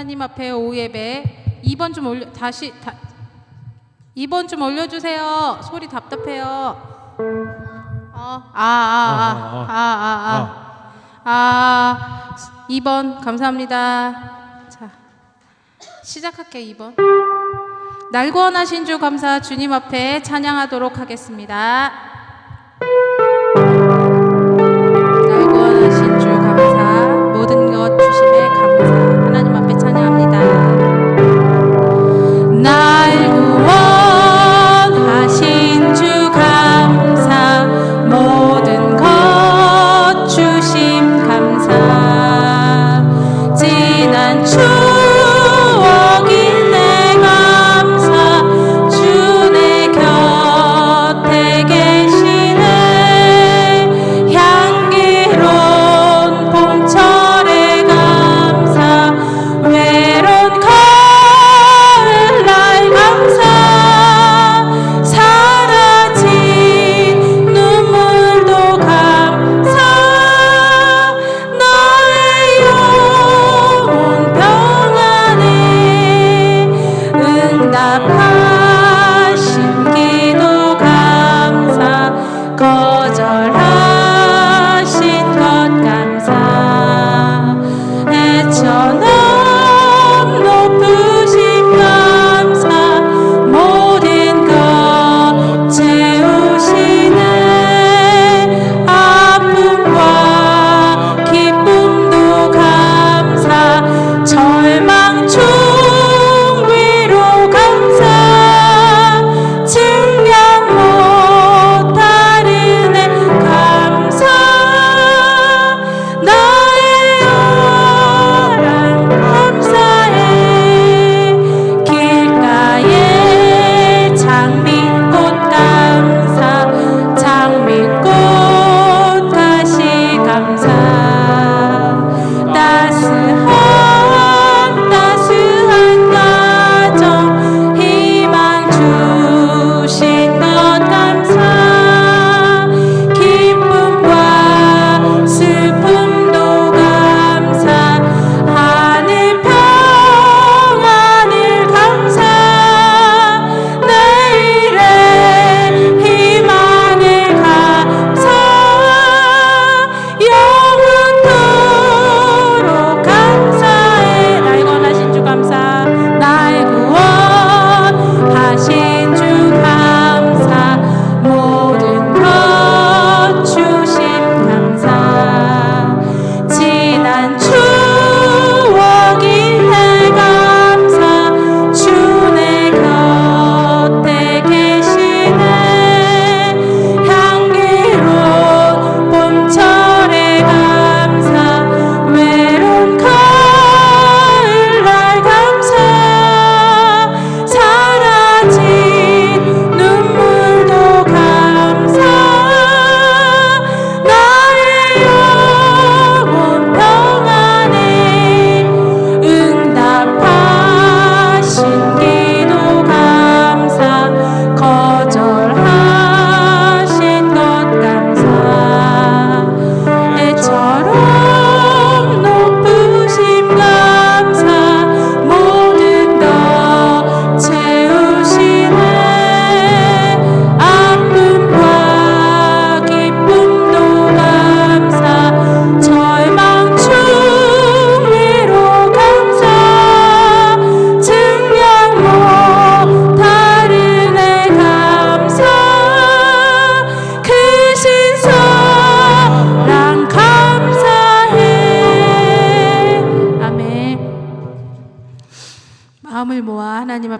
하나님 앞에 오예배 2번 좀 올려 다시 다, 2번 좀 올려주세요. 소리 답답해요. 어, 아, 아, 아, 아아아아 아 아 2번 감사합니다. 자 시작할게 2번. 날 구원하신 주 감사 주님 앞에 찬양하도록 하겠습니다.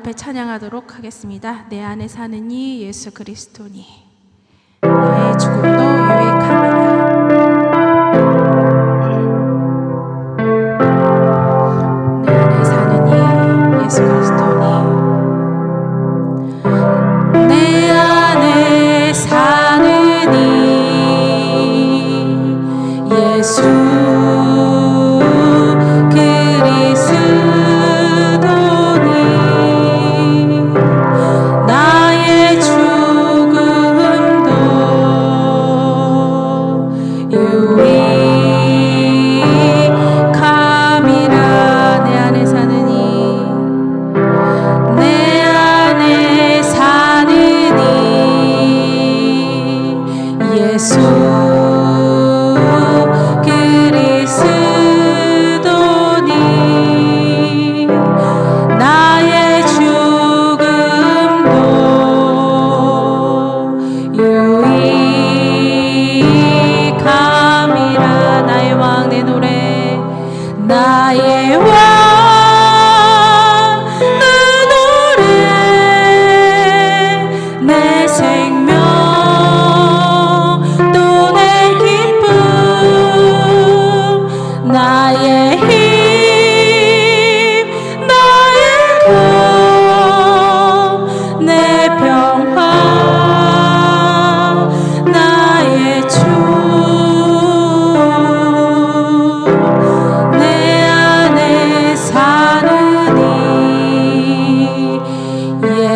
앞에 찬양하도록 하겠습니다. 내 안에 사는 이 예수 그리스도니 나의 죽음도 유익함이라. 예수 Yahweh.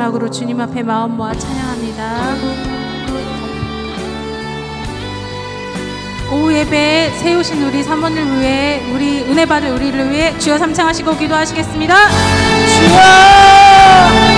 마지막으로 주님 앞에 마음 모아 찬양합니다. 오후 예배 세우신 우리 사모님을 위해 우리 은혜 받을 우리를 위해 주여 삼창하시고 기도하시겠습니다. 주여!